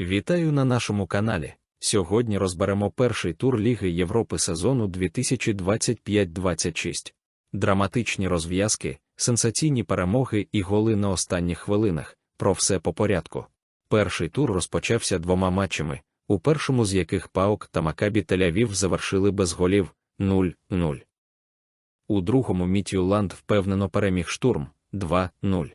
Вітаю на нашому каналі. Сьогодні розберемо перший тур Ліги Європи сезону 2025-26. Драматичні розв'язки, сенсаційні перемоги і голи на останніх хвилинах. Про все по порядку. Перший тур розпочався двома матчами, у першому з яких Паук та Макабі Тель-Авів завершили без голів 0-0. У другому Мітюланд впевнено переміг штурм 2-0.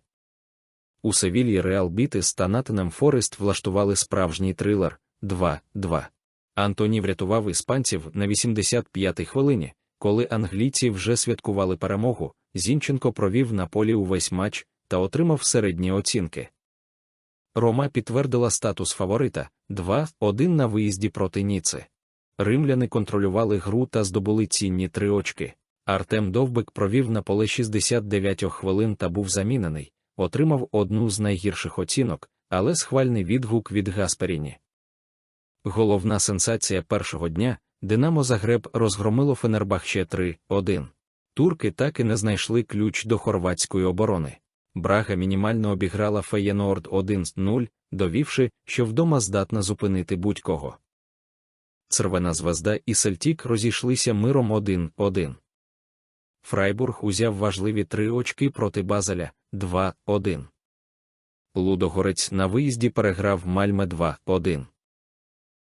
У Севільї Реал Бітис та Натаном Форест влаштували справжній трилер 2-2. Антоні врятував іспанців на 85-й хвилині, коли англійці вже святкували перемогу. Зінченко провів на полі увесь матч та отримав середні оцінки. Рома підтвердила статус фаворита 2-1 на виїзді проти Ніци. Римляни контролювали гру та здобули цінні три очки. Артем Довбик провів на поле 69 хвилин та був замінений, отримав одну з найгірших оцінок, але схвальний відгук від Гасперіні. Головна сенсація першого дня Динамо Загреб розгромило Фенербахче 3-1. Турки так і не знайшли ключ до хорватської оборони. Брага мінімально обіграла Феєнорд 1-0, довівши, що вдома здатна зупинити будь-кого. Цервена звезда і Сельтік розійшлися миром 1-1. Фрайбург узяв важливі три очки проти Базеля 2-1. Лудогорець на виїзді переграв Мальме 2-1.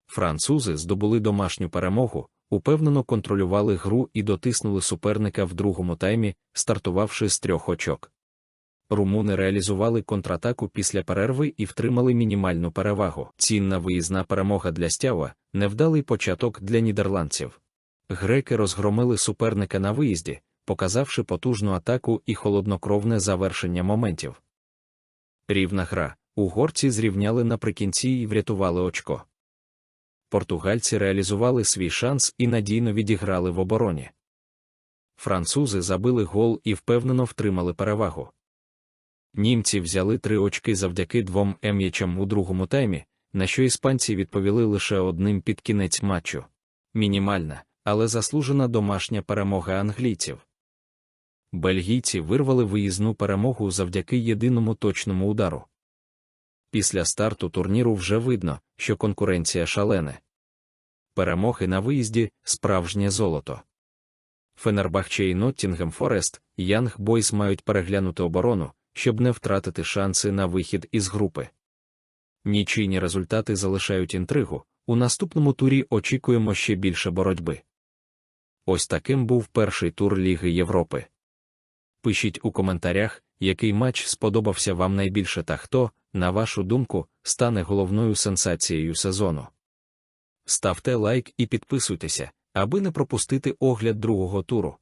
Французи здобули домашню перемогу, упевнено контролювали гру і дотиснули суперника в другому таймі, стартувавши з трьох очок. Румуни реалізували контратаку після перерви і втримали мінімальну перевагу. Цінна виїзна перемога для стява, невдалий початок для нідерландців. Греки розгромили суперника на виїзді, показавши потужну атаку і холоднокровне завершення моментів. Рівна гра. Угорці зрівняли наприкінці і врятували очко. Португальці реалізували свій шанс і надійно відіграли в обороні. Французи забили гол і впевнено втримали перевагу. Німці взяли три очки завдяки двом ем'ячам у другому таймі, на що іспанці відповіли лише одним під кінець матчу. Мінімальна, але заслужена домашня перемога англійців. Бельгійці вирвали виїзну перемогу завдяки єдиному точному удару. Після старту турніру вже видно, що конкуренція шалене. Перемоги на виїзді справжнє золото. Фенербахче і Ноттінгем Форест, Янг Бойс мають переглянути оборону, щоб не втратити шанси на вихід із групи. Нічийні результати залишають інтригу. У наступному турі очікуємо ще більше боротьби. Ось таким був перший тур Ліги Європи. Пишіть у коментарях, який матч сподобався вам найбільше та хто, на вашу думку, стане головною сенсацією сезону. Ставте лайк і підписуйтеся, аби не пропустити огляд другого туру.